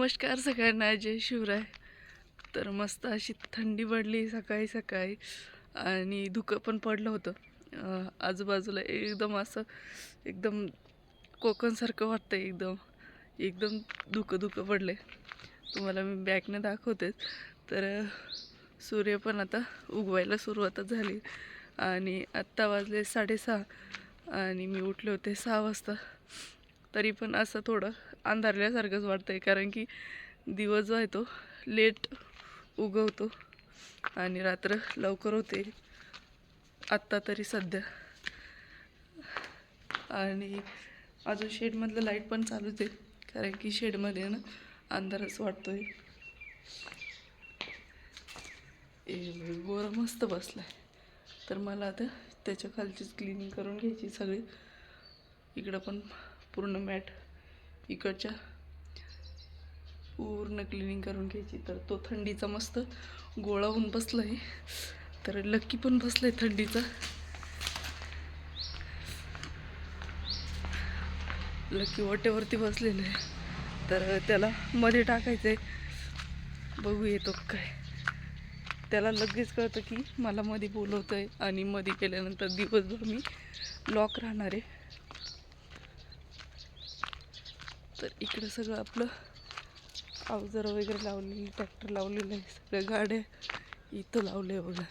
नमस्कार सगळ्यांना जय शिवराय. तर मस्त अशी थंडी पडली सकाळी सकाळी आणि धुकं पण पडलं होतं. आजूबाजूला एकदम असं एकदम कोकणसारखं वाटतं एकदम. एकदम धुकं धुकं पडले तुम्हाला मी बॅकनं दाखवते. तर सूर्य पण आता उगवायला सुरुवातच झाली. आणि आत्ता वाजले साडेसहा आणि मी उठले होते सहा वाजता. तरी पण असं थोडं अंधारल्यासारखंच वाटतंय कारण की दिवस जो आहे तो लेट उगवतो आणि रात्र लवकर होते. आत्ता तरी सध्या. आणि अजून शेडमधलं लाइट पण चालूच आहे कारण की शेडमध्ये ना अंधारच वाटतो आहे गोरा मस्त बसला आहे तर मला आता त्याच्या खालचीच क्लिनिंग करून घ्यायची सगळी. इकडं पण पूर्ण मॅट इकडच्या पूर्ण क्लिनिंग करून घ्यायची. तर तो थंडीचा मस्त गोळा होऊन बसला आहे तर लक्की पण बसला आहे थंडीचा. लक्की वाटेवरती बसलेलं आहे. तर त्याला मध्ये टाकायचं आहे बघू येतो काय. त्याला लगेच कळतं की मला मध्ये बोलवतं आहे आणि मध्ये केल्यानंतर दिवसभर मी लॉक राहणार आहे. तर इकडं सगळं आपलं अवजारं वगैरे लावलेली ट्रॅक्टर लावलेलं आहे सगळ्या गाड्या इथं लावले बघा.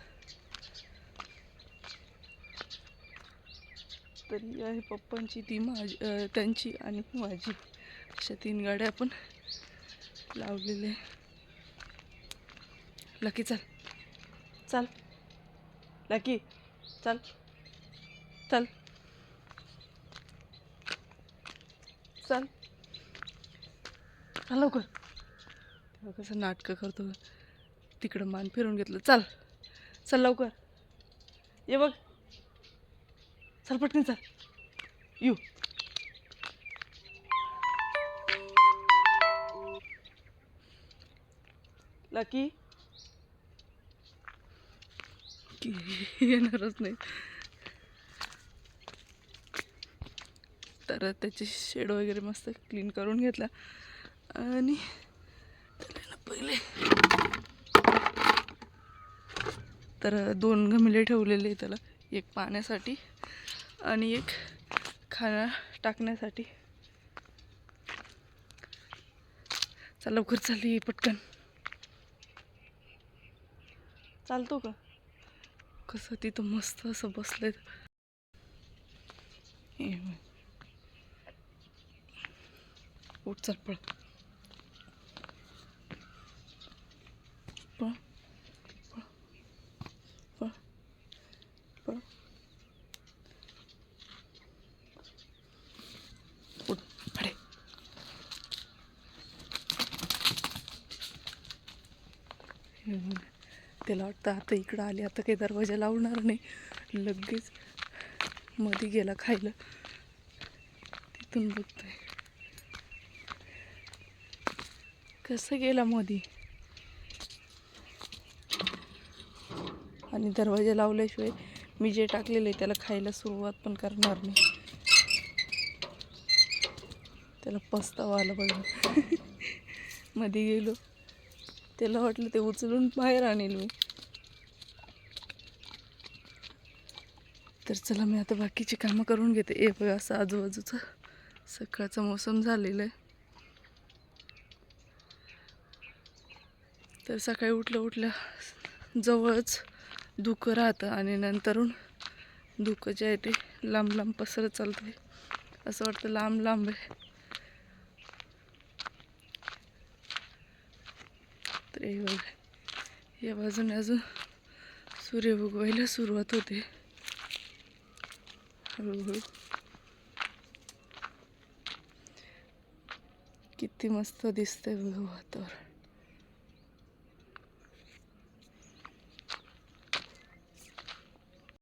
तर ही आहे पप्पांची ती माझी त्यांची आणि माझी. अशा तीन गाड्या आपण लावलेल्या लकी चल. चल. लकी चल. चल. चल. चला लवकर. तेव्हा कसं नाटकं करतो. तिकडं मान फिरून घेतलं. चल. चल लवकर. ये बघ. चल पटकन चल. You lucky. की येणारच नाही. तर त्याचे शेड वगैरे मस्त क्लीन करून घेतला. आणि त्याला पहिले. तर दोन गमले ठेवलेले त्याला एक पाण्यासाठी आणि एक खाना टाकण्यासाठी. चल लवकर चालली पटकन. चालतो का? कसं तिथं मस्त असं बसले उठ चल पळ. पळ पळ पळ पळ त्याला वाटतं आता इकडं आले आता काही दरवाजा लावणार नाही. लगेच मध्ये गेला खायला. तिथून बघतोय. कसं गेला मध्ये आणि दरवाजा लावल्याशिवाय मी जे टाकलेलं आहे त्याला खायला सुरुवात पण करणार नाही. त्याला पस्तावा आला बघा. मध्ये गेलो. त्याला वाटलं ते उचलून बाहेर आणेल मी. तर चला मी आता बाकीची कामं करून घेते. ए बघा असं आजूबाजूचं सकाळचा मोसम झालेला आहे. तर सकाळी उठल्या उठल्या जवळच धुकं राहतं आणि नंतरून धुकं जे आहे ते लांब लांब पसरत चालतं आहे असं वाटतं लांब लांब आहे. तर हे बघा या बाजूने अजून सूर्य उगवायला सुरुवात होते. हळूहळू. किती मस्त दिसतंय बघा वातावरण.